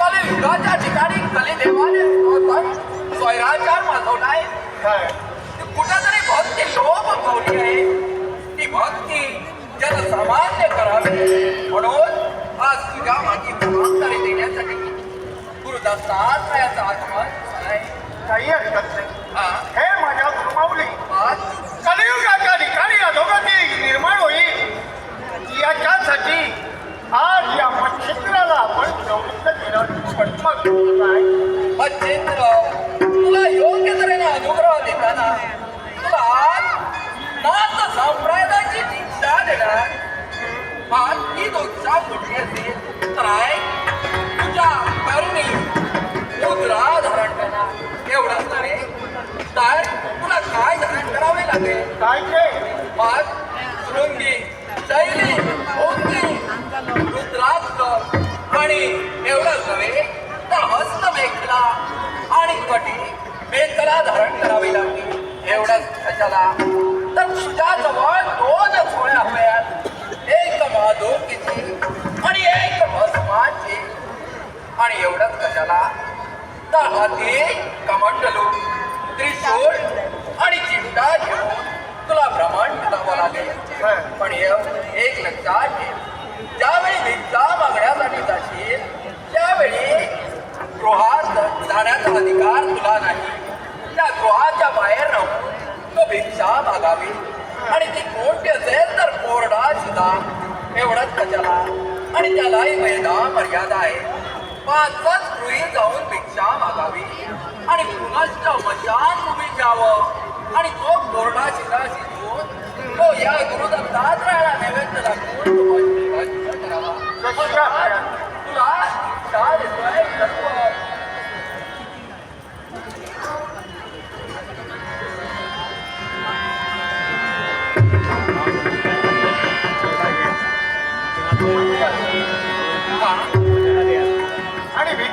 कलियुगाच्या ठिकाणी कलिदेवाने स्वैराचार माजवलाय कुठेतरी भक्ती लोभ आहे ती भक्ती जनसामान्य करावी म्हणून आज मागे जबाबदारी देण्यासाठी आगमन काही हरकत नाही. हा? माझ्या गुरुमाऊली. आज कलियुगाच्या ठिकाणी अधोगती निर्माण त्याच्यासाठी आज या मच्छिंद्राला आपण पण मग काय? मच्छिंद्र तुला योग्य तऱ्हेने अनुग्रह देताना तुला नाथ संप्रदायाची दीक्षा देणार. आज ही दीक्षा कुठली असेल? तर आहे तुझ्या करुणी मुद्रा तर हाती कमंडलू त्रिशूळ आणि चिंता घेऊन तुला भ्रमण करावं लागेल. पण एक लक्षात घे. ज्यावेळी भिक्षा मागण्यासाठी जाशील त्यावेळी गृहात जाण्याचा अधिकार तुला नाही. त्या गृहाच्या बाहेर राहून तो भिक्षा मागावी. आणि ती कोणती असेल तर कोरडा सुद्धा. एवढंच कशाला आणि त्यालाही वेदा मर्यादा आहे. पाचच गृही जाऊन भिक्षा मागावी आणि पुनश्च मशान भूमी जावं आणि तो कोरडा शिरा शिजवून तो या गुरुदत्तात्रयाला नैवेद्य दाखवून तो करावा.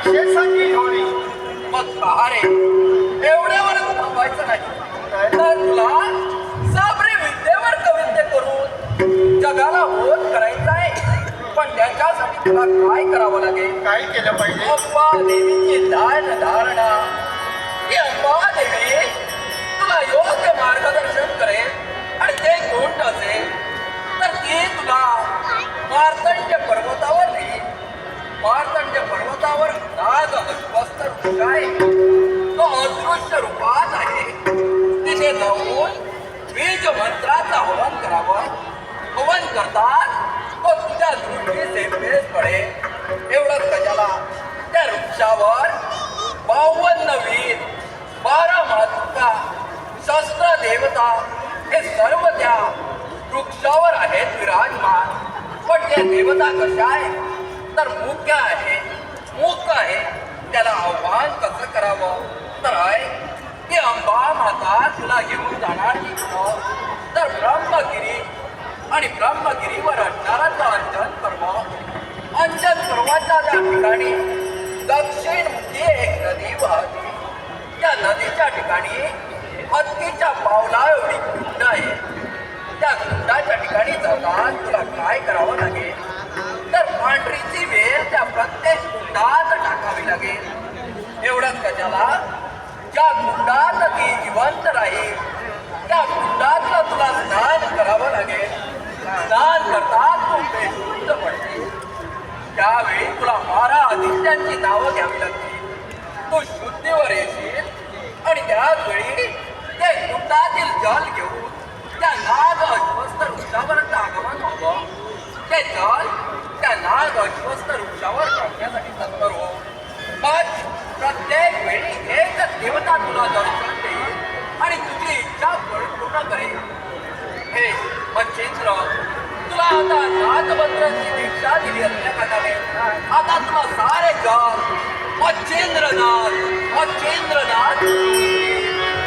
भिक्षेसाठी होणी मग पहारे. एवढ्यावर थांबायचं नाही. तर तुला साबरी विद्येवर कवित्य करून जगाला बोध करायचा आहे. पण त्याच्यासाठी तुला काय करावं लागेल? काय केलं पाहिजे? अंबा देवीची दान धारणा. ही अंबा देवी तुला योग्य मार्गदर्शन करेल आणि ते कोण असेल? तर ती तुला मार्तंड्य पर्वतावर काय? तो अदृश्य रूपात आहे. तिथे जाऊन बीज मंत्राचा हवन करावं. हवन करतात तो तुझ्या दृष्टी सेवेस पडेल. एवढंच कशाला त्या वृक्षावर बावन्न वीर बारा मातृका शस्त्र देवता हे सर्व त्या वृक्षावर आहेत विराजमान. पण ते देवता कशा आहेत? तर मुख्य आहे मुख आहे त्याला आव्हान करावं. तर आय की अंबा माता तुला घेऊन जाणार तर ब्रह्मगिरी आणि ब्रह्मगिरीवर असणारा अंजन पर्व. अंजन पर्वाच्या त्या ठिकाणी दक्षिणमुखी एक नदी वाहते. त्या नदीच्या ठिकाणी हत्तीच्या पावला एवढी कुंड आहे. त्या कुंडाच्या ठिकाणी जातात तुला काय करावं लागेल? तर पांढरीची वेल त्या प्रत्येक कुंडात टाकावी लागेल. एवढंच कशाला ज्या कुंडात ती जिवंत राहील त्या कुंडातलं तुला स्नान करावं लागेल. स्नान करतात तू शुद्ध पडते त्यावेळी तुला बारा आदित्यांची नावं घ्यावी लागतील. तू शुद्धीवर येशील आणि त्याच वेळी ते कुंडातील जल घेऊन त्या नाग अश्वस्त वृक्षावर आगमन होतं ते जल त्या नाग अश्वस्त वृक्षावर टाकण्यासाठी तत्पर हो प्रत्येक वेळी एक देवता तुला दर्शन देईल आणि तुझी इच्छा पूर्ण करेल. हे मच्छिंद्र तुला आता नाथमंत्राची दीक्षा दिली असल्या कारणाने आता तुला सारे जग मच्छिंद्रनाथ मच्छिंद्रनाथ.